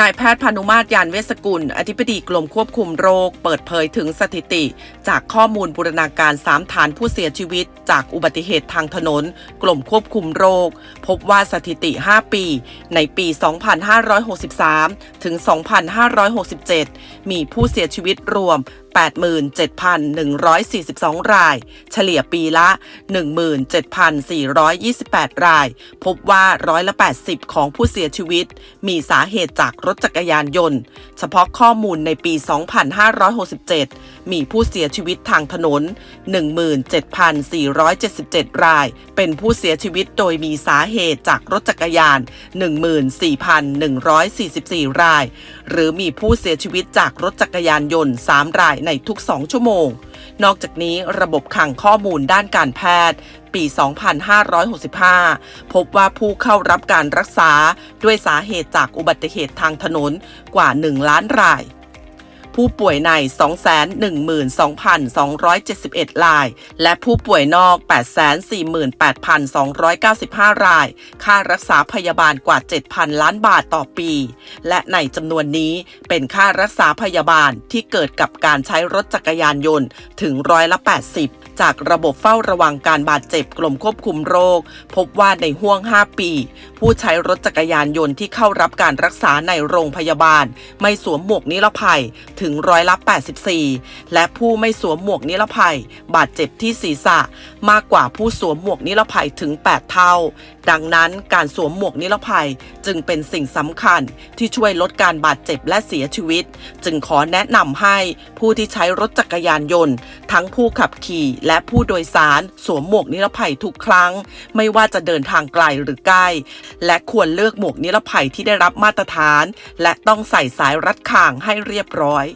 นายแพทย์พานุมาตรยานเวสกุล อธิบดีกรมควบคุมโรค เปิดเผยถึงสถิติ จากข้อมูลบูรณาการ 3 ฐานผู้เสียชีวิต จากอุบัติเหตุทางถนนกรมควบคุมโรค พบว่าสถิติ 5 ปี ในปี 2563 ถึง 2567 มีผู้เสียชีวิตรวม 87,142 ราย เฉลี่ยปีละ 17,428 ราย พบว่าร้อยละ 80 ของผู้เสียชีวิต มีสาเหตุจากรถจักรยานยนต์ เฉพาะข้อมูลในปี 2567 มีผู้เสียชีวิตทางถนน 17,477 ราย เป็นผู้เสียชีวิตโดยมีสาเหตุจากรถจักรยาน 14,144 ราย หรือมีผู้เสียชีวิตจากรถจักรยานยนต์ 3 รายในทุก 2 ชั่วโมง นอกจากนี้ระบบขังข้อมูลด้านการแพทย์ ปี 2565 พบว่าผู้เข้ารับการรักษาด้วยสาเหตุจากอุบัติเหตุทางถนนกว่า 1 ล้านราย ผู้ป่วยใน 212,271 ราย และผู้ป่วยนอก 848,295 ราย ค่ารักษาพยาบาลกว่า 7,000 ล้านบาทต่อปี และในจำนวนนี้เป็นค่ารักษาพยาบาลที่เกิดกับการใช้รถจักรยานยนต์ถึงร้อยละ 80จากระบบเฝ้าระวังการบาดเจ็บกรมควบคุมโรค พบว่าในห่วง 5 ปี ผู้ใช้รถจักรยานยนต์ที่เข้ารับการรักษาในโรงพยาบาล ไม่สวมหมวกนิรภัยถึงร้อยละ 84 และผู้ไม่สวมหมวกนิรภัย บาดเจ็บที่ศีรษะมากกว่าผู้สวมหมวกนิรภัยถึง 8 เท่า ดังนั้นการสวมหมวกนิรภัยจึงเป็นสิ่งสำคัญที่ช่วยลดการบาดเจ็บและเสียชีวิต จึงขอแนะนำให้ผู้ที่ใช้รถจักรยานยนต์ ทั้งผู้ขับขี่และผู้โดยสารสวมหมวกนิรภัยทุกครั้ง ไม่ว่าจะเดินทางไกลหรือใกล้ และควรเลือกหมวกนิรภัยที่ได้รับมาตรฐาน และต้องใส่สายรัดข่างให้เรียบร้อย